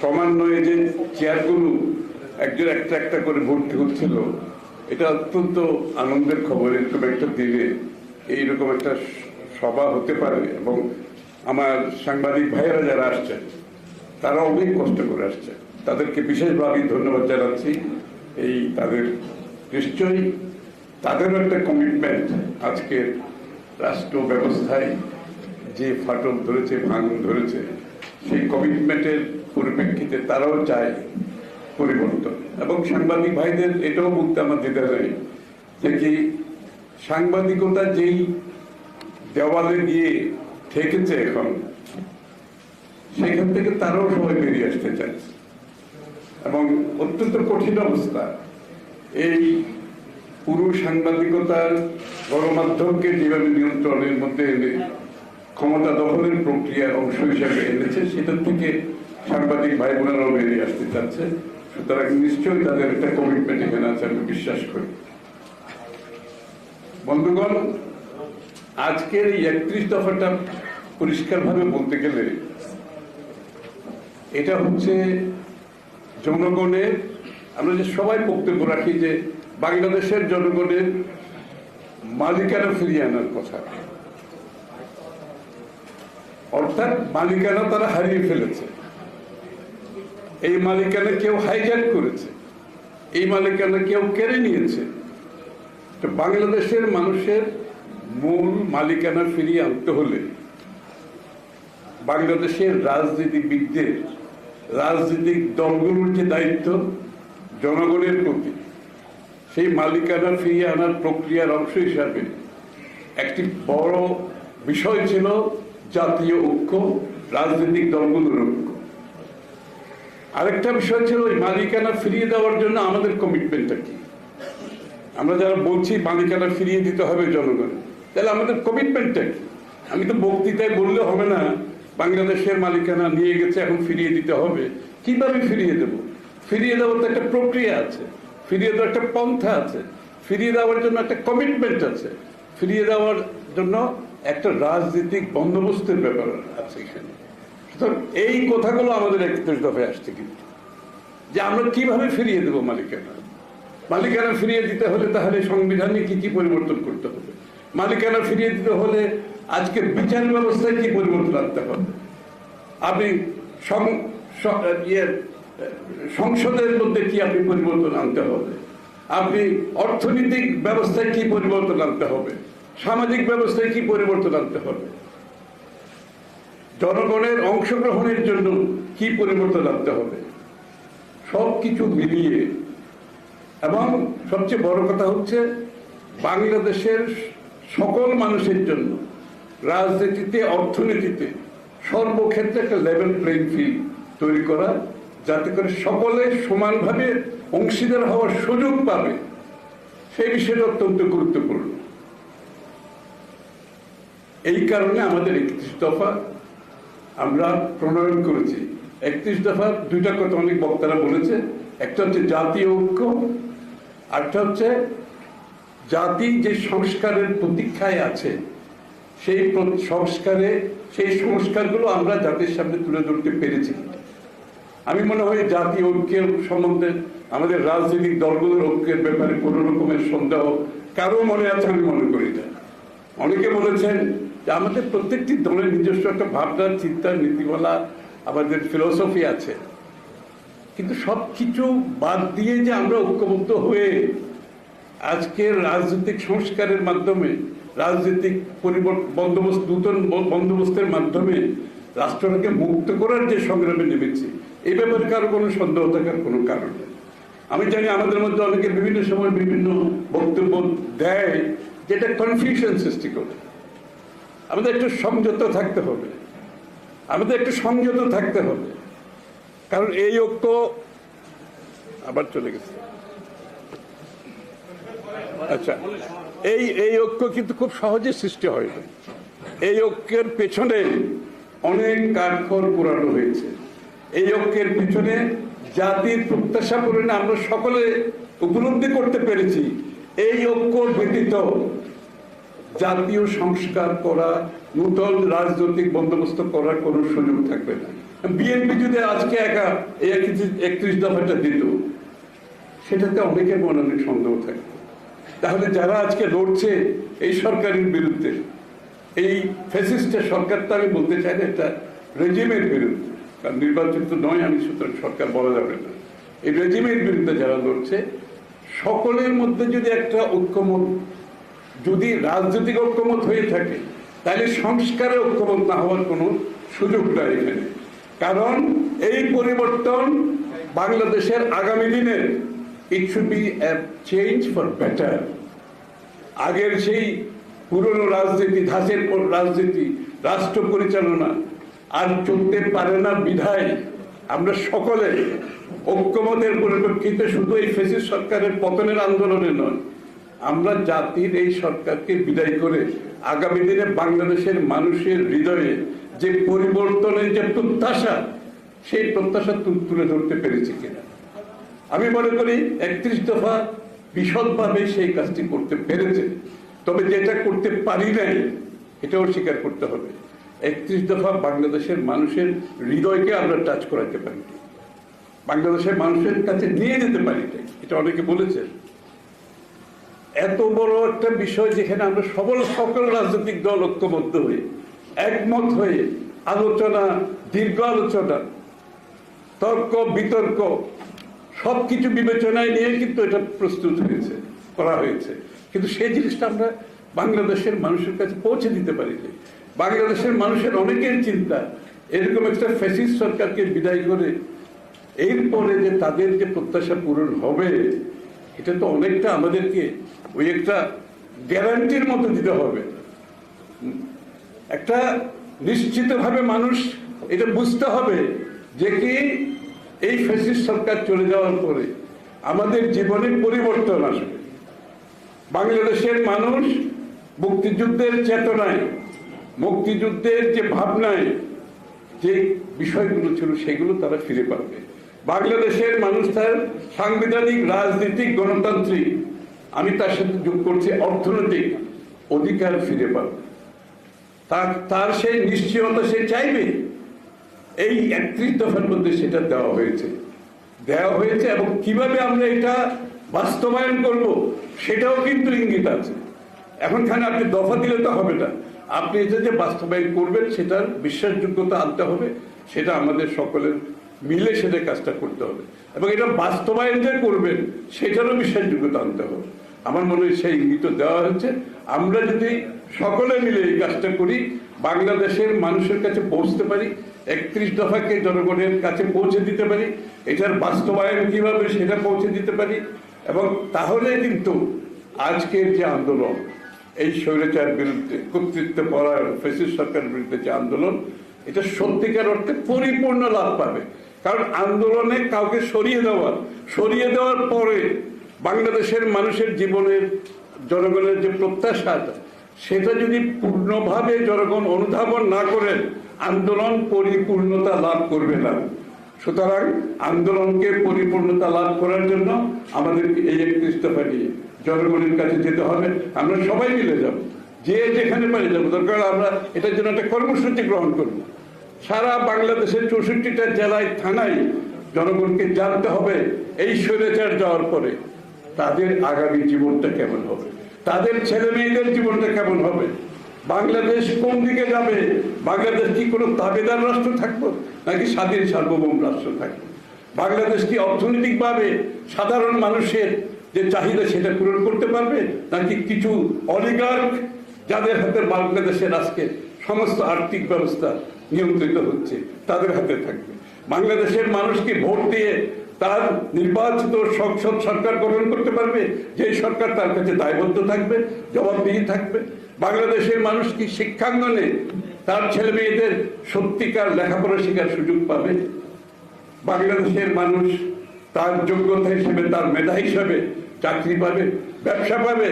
ক্রমান্বয়ে যে চেয়ারগুলো একজন একটা একটা করে ভর্তি হচ্ছিল, এটা অত্যন্ত আনন্দের খবর এরকম একটা দিনে এইরকম একটা সভা হতে পারে। এবং আমার সাংবাদিক ভাইয়েরা যারা আসছেন তারা অনেক কষ্ট করে আসছে। তাদেরকে বিশেষভাবে ধন্যবাদ জানাচ্ছি। এই তাদের নিশ্চয়ই তাদেরও একটা কমিটমেন্ট আজকের রাষ্ট্র ব্যবস্থায় যে ফাটল ধরেছে, ভাঙন ধরেছে, সেই কমিটমেন্টের পরিপ্রেক্ষিতে তারাও চায় পরিবর্তন। এবং সাংবাদিক ভাইদের এটাও বলতে আমার যেতে নেই, যে কি সাংবাদিকতা যেই দেওয়ালে গিয়ে ঠেকেছে এখন, সেখান থেকে তারাও সবাই বেরিয়ে আসতে চাইছে। এবং অত্যন্ত কঠিন অবস্থা। এই পুরো সাংবাদিকতার গণমাধ্যমকে যেভাবে নিয়ন্ত্রণের মধ্যে এনে ক্ষমতা দখলের প্রক্রিয়ার অংশ হিসাবে এনেছে, সেটার থেকে সাংবাদিক ভাই বোনেরাও বেরিয়ে আসতে চাচ্ছে। সুতরাং নিশ্চয়ই তাদের একটা কমিটমেন্ট এখানে আছে, আমি বিশ্বাস করি। বন্ধুগণ, আজকের এই একত্রিশ দফাটা পরিষ্কারভাবে বলতে গেলে এটা হচ্ছে জনগণের, আমরা যে সবাই বক্তব্য রাখি যে বাংলাদেশের জনগণের মালিকানা ফিরিয়ে আনার কথা। অর্থাৎ মালিকানা তারা হারিয়ে ফেলেছে। এই মালিকানা কেউ হাইজ্যাক করেছে। এই মালিকানা কেউ কেড়ে নিয়েছে। বাংলাদেশের মানুষের মূল মালিকানা ফিরিয়ে আনতে হলে বাংলাদেশের রাজনীতিবিদদের, রাজনৈতিক দলগুলোর যে দায়িত্ব, জনগণের প্রতি, সেই মালিকানা ফিরিয়ে আনার প্রক্রিয়ার অংশ হিসাবে একটি বড় বিষয় ছিল জাতীয় ঐক্য, রাজনৈতিক দলগুলোর আরেকটা বিষয় ছিল, ওই মালিকানা ফিরিয়ে দেওয়ার জন্য আমাদের কমিটমেন্টটা কি? আমরা যারা বলছি মালিকানা ফিরিয়ে দিতে হবে জনগণ, তাহলে আমাদের কমিটমেন্টটা কি? আমি তো বক্তৃতায় বললে হবে না, বাংলাদেশের মালিকানা নিয়ে গেছে, এখন ফিরিয়ে দিতে হবে। কীভাবে ফিরিয়ে দেব? ফিরিয়ে দেওয়ার তো একটা প্রক্রিয়া আছে, ফিরিয়ে দেওয়ার একটা পন্থা আছে, ফিরিয়ে দেওয়ার জন্য একটা কমিটমেন্ট আছে। ফিরিয়ে দেওয়ার জন্য একটা রাজনৈতিক বন্দোবস্তের ব্যাপার আছে এখানে। এই কথাগুলো আমাদের একত্রিশ দফায় আসছে কিন্তু। যে আমরা কীভাবে ফিরিয়ে দেব মালিকানা? মালিকানা ফিরিয়ে দিতে হলে তাহলে সংবিধানে কি কি পরিবর্তন করতে হবে? মালিকানা ফিরিয়ে দিতে হলে আজকে বিচার ব্যবস্থায় কি পরিবর্তন আনতে হবে? আপনি ইয়ে, সংসদের মধ্যে কি আপনি পরিবর্তন আনতে হবে? আপনি অর্থনৈতিক ব্যবস্থায় কি পরিবর্তন আনতে হবে? সামাজিক ব্যবস্থায় কি পরিবর্তন আনতে হবে? জনগণের অংশগ্রহণের জন্য কি পরিবর্তন আনতে হবে? সব কিছু মিলিয়ে। এবং সবচেয়ে বড় কথা হচ্ছে বাংলাদেশের সকল মানুষের জন্য রাজনীতিতে, অর্থনীতিতে সর্বক্ষেত্রে একটা লেভেল প্লেইং ফিল্ড তৈরি করা, যাতে করে সকলে সমানভাবে অংশীদার হওয়ার সুযোগ পাবে সেই বিষয়টা অত্যন্ত গুরুত্বপূর্ণ। এই কারণে আমাদের একত্রিশ দফা আমরা প্রণয়ন করেছি। একত্রিশ দফা দুইটা কথা অনেক বক্তারা বলেছে। একটা হচ্ছে জাতীয় ঐক্য, আরেকটা হচ্ছে জাতি যে সংস্কারের প্রতীক্ষায় আছে, সেই সংস্কারে, সেই সংস্কারগুলো আমরা জাতির সামনে তুলে ধরতে পেরেছি। আমি মনে হয় জাতীয় ঐক্যের সম্বন্ধে আমাদের রাজনৈতিক দলগুলোর ঐক্যের ব্যাপারে কোনো রকমের সন্দেহ কারও মনে আছে আমি মনে করি না। অনেকে বলেছেন যে আমাদের প্রত্যেকটি দলের নিজস্ব একটা ভাবনা, চিন্তা, নীতিমালা, আমাদের ফিলোসফি আছে। কিন্তু সব কিছু বাদ দিয়ে যে আমরা ঐক্যবদ্ধ হয়ে আজকের রাজনৈতিক সংস্কারের মাধ্যমে, রাজনৈতিক পরিবর্তন বন্দোবস্ত, নূতন বন্দোবস্তের মাধ্যমে রাষ্ট্রটাকে মুক্ত করার যে সংগ্রামে নেমেছি এই ব্যাপারে কারও কোনো সন্দেহ থাকার কোনো কারণ নেই। আমি জানি আমাদের মধ্যে অনেকে বিভিন্ন সময় বিভিন্ন বক্তব্য দেয়, যেটা কনফিউশন সৃষ্টি করে। আমাদের একটু সংযত থাকতে হবে। আমাদের একটু সংযত থাকতে হবে। কারণ এই ঐক্য আবার চলে গেছে। আচ্ছা এই এই ঐক্য কিন্তু খুব সহজে সৃষ্টি হয়। না এই ঐক্যের পেছনে অনেক কারখর পুরানো হয়েছে। এই ঐক্যের পেছনে জাতির প্রত্যাশা পূরণে আমরা সকলে উপলব্ধি করতে পেরেছি। এই ঐক্য ব্যতীত জাতীয় সংস্কার করা, নূতন রাজনৈতিক বন্দোবস্ত করার কোনো সুযোগ থাকবে না। বিএনপি যদি আজকে একা একত্রিশ দফাটা দিত, সেটাতে অনেকের মনে অনেক সন্দেহ থাকে তাহলে যারা আজকে লড়ছে এই সরকারের বিরুদ্ধে, এই ফেসিস্টের সরকার তো আমি বলতে চাই না, এটা রেজিমের বিরুদ্ধে, কারণ নির্বাচিত নয়, আমি সুতরাং সরকার বলা যাবে না। এই রেজিমের বিরুদ্ধে যারা লড়ছে, সকলের মধ্যে যদি একটা ঐক্যমত যদি রাজনৈতিক ঐক্যমত হয়ে থাকে, তাহলে সংস্কারে ঐক্যমত না হওয়ার কোনো সুযোগ নাই এখানে। কারণ এই পরিবর্তন বাংলাদেশের আগামী দিনের it should be change for better আগের সেই পুরনো রাজনীতি, ধাঁচের পর রাজনীতি, রাষ্ট্র পরিচালনা, আর চলতে পারে না বিধায় আমরা সকলে ঐক্যমতের পরিপ্রেক্ষিতে শুধু এই ফেসিস সরকারের পতনের আন্দোলনে নয় আমরা জাতির এই সরকারকে বিদায় করে আগামী দিনে বাংলাদেশের মানুষের হৃদয়ে যে পরিবর্তনের যে প্রত্যাশা, সেই প্রত্যাশা তুলে ধরতে পেরেছি কিনা। আমি মনে করি একত্রিশ দফা বিশদভাবে সেই কাজটি করতে পেরেছে। তবে যেটা করতে পারি নাই, এটাও স্বীকার করতে হবে। একত্রিশ দফা বাংলাদেশের মানুষের হৃদয়কে আমরা টাচ করাতে পারি বাংলাদেশের মানুষের কাছে নিয়ে যেতে পারি। এটা অনেকে বলেছেন। এত বড় একটা বিষয় যেখানে আমরা সবল সকল রাজনৈতিক দল ঐক্যবদ্ধ হয়ে একমত হয়ে আলোচনা, দীর্ঘ আলোচনা, তর্ক, বিতর্ক, সবকিছু বিবেচনায় নিয়ে কিন্তু এটা প্রস্তুত হয়েছে, করা হয়েছে। কিন্তু সেই জিনিসটা আমরা বাংলাদেশের মানুষের কাছে পৌঁছে দিতে পারি বাংলাদেশের মানুষের অনেকের চিন্তা, এরকম একটা ফ্যাসিস্ট সরকারকে বিদায় করে এরপরে যে তাদের যে প্রত্যাশা পূরণ হবে এটা তো অনেকটা আমাদেরকে ওই একটা গ্যারান্টির মতো দিতে হবে। একটা নিশ্চিতভাবে মানুষ এটা বুঝতে হবে যে কি এই ফ্যাসিস্ট সরকার চলে যাওয়ার পরে আমাদের জীবনে পরিবর্তন আসবে। বাংলাদেশের মানুষ মুক্তিযুদ্ধের চেতনায়, মুক্তিযুদ্ধের যে ভাবনায় যে বিষয়গুলো ছিল সেগুলো তারা ফিরে পাবে। বাংলাদেশের মানুষ তার সাংবিধানিক, রাজনীতিক, গণতান্ত্রিক, আমি তার সাথে যোগ করছি, অর্থনৈতিক অধিকার ফিরে পাবে তার তার সেই নিশ্চয়তা সে চাইবে, এই একত্রিশ দফার মধ্যে সেটা দেওয়া হয়েছে। দেওয়া হয়েছে এবং কীভাবে আমরা এটা বাস্তবায়ন করব, সেটাও কিন্তু ইঙ্গিত আছে। এখন খানে আপনি দফা দিলে তো হবে না। আপনি এটা যে বাস্তবায়ন করবেন, সেটার বিশ্বাসযোগ্যতা আনতে হবে, সেটা আমাদের সকলের মিলে সেটা কাজটা করতে হবে। এবং এটা বাস্তবায়ন যে করবেন, সেটারও বিশ্বাসযোগ্যতা আনতে হবে। আমার মনে হয় সেই ইঙ্গিত দেওয়া হচ্ছে আমরা যদি সকলে মিলে এই কাজটা করি, বাংলাদেশের মানুষের কাছে পৌঁছতে পারি, একত্রিশ দফাকে জনগণের কাছে পৌঁছে দিতে পারি, এটার বাস্তবায়ন কীভাবে সেটা পৌঁছে দিতে পারি, এবং তাহলে কিন্তু আজকের যে আন্দোলন, এই স্বৈরাচার বিরুদ্ধে, কর্তৃত্ব করার ফেসিস সরকারের বিরুদ্ধে যে আন্দোলন, এটা সত্যিকার অর্থে পরিপূর্ণ লাভ পাবে। কারণ আন্দোলনে কাউকে সরিয়ে দেওয়া সরিয়ে দেওয়ার পরে বাংলাদেশের মানুষের জীবনের, জনগণের যে প্রত্যাশা, সেটা যদি পূর্ণভাবে জনগণ অনুধাবন না করেন, আন্দোলন পরিপূর্ণতা লাভ করবে না। সুতরাং আন্দোলনকে পরিপূর্ণতা লাভ করার জন্য আমাদেরকে এই একত্রিশ দফা নিয়ে জনগণের কাছে যেতে হবে। আমরা সবাই মিলে যাব। যে যেখানে পারি যাব। দরকার আমরা এটার জন্য একটা কর্মসূচি গ্রহণ করব। সারা বাংলাদেশের চৌষট্টিটা জেলায়, থানায় জনগণকে জানতে হবে এই স্বৈরাচার যাওয়ার পরে তাদের আগামী জীবনটা কেমন হবে? তাদের ছেলে মেয়েদের জীবনটা কেমন হবে? বাংলাদেশ কোন দিকে যাবে? বাংলাদেশ কি কোনো তাবেদার রাষ্ট্র থাকব নাকি স্বাধীন সার্বভৌম রাষ্ট্র থাকবে? বাংলাদেশ কি অর্থনৈতিকভাবে সাধারণ মানুষের যে চাহিদা সেটা পূরণ করতে পারবে নাকি কিছু অলিগার্ক যাদের হাতে বাংলাদেশের আজকে সমস্ত আর্থিক ব্যবস্থা নিয়ন্ত্রিত হচ্ছে, তাদের হাতে থাকবে। বাংলাদেশের মানুষকে ভোট দিয়ে তার নির্বাচিত সংসদ সরকার গঠন করতে পারবে? যে সরকার তার কাছে দায়বদ্ধ থাকবে, জবাবদিহি থাকবে। বাংলাদেশের মানুষ কি শিক্ষাঙ্গনে তার ছেলে মেয়েদের সত্যিকার লেখাপড়া শেখার সুযোগ পাবে? বাংলাদেশের মানুষ তার যোগ্যতা হিসেবে, তার মেধা হিসেবে চাকরি পাবে, ব্যবসা পাবে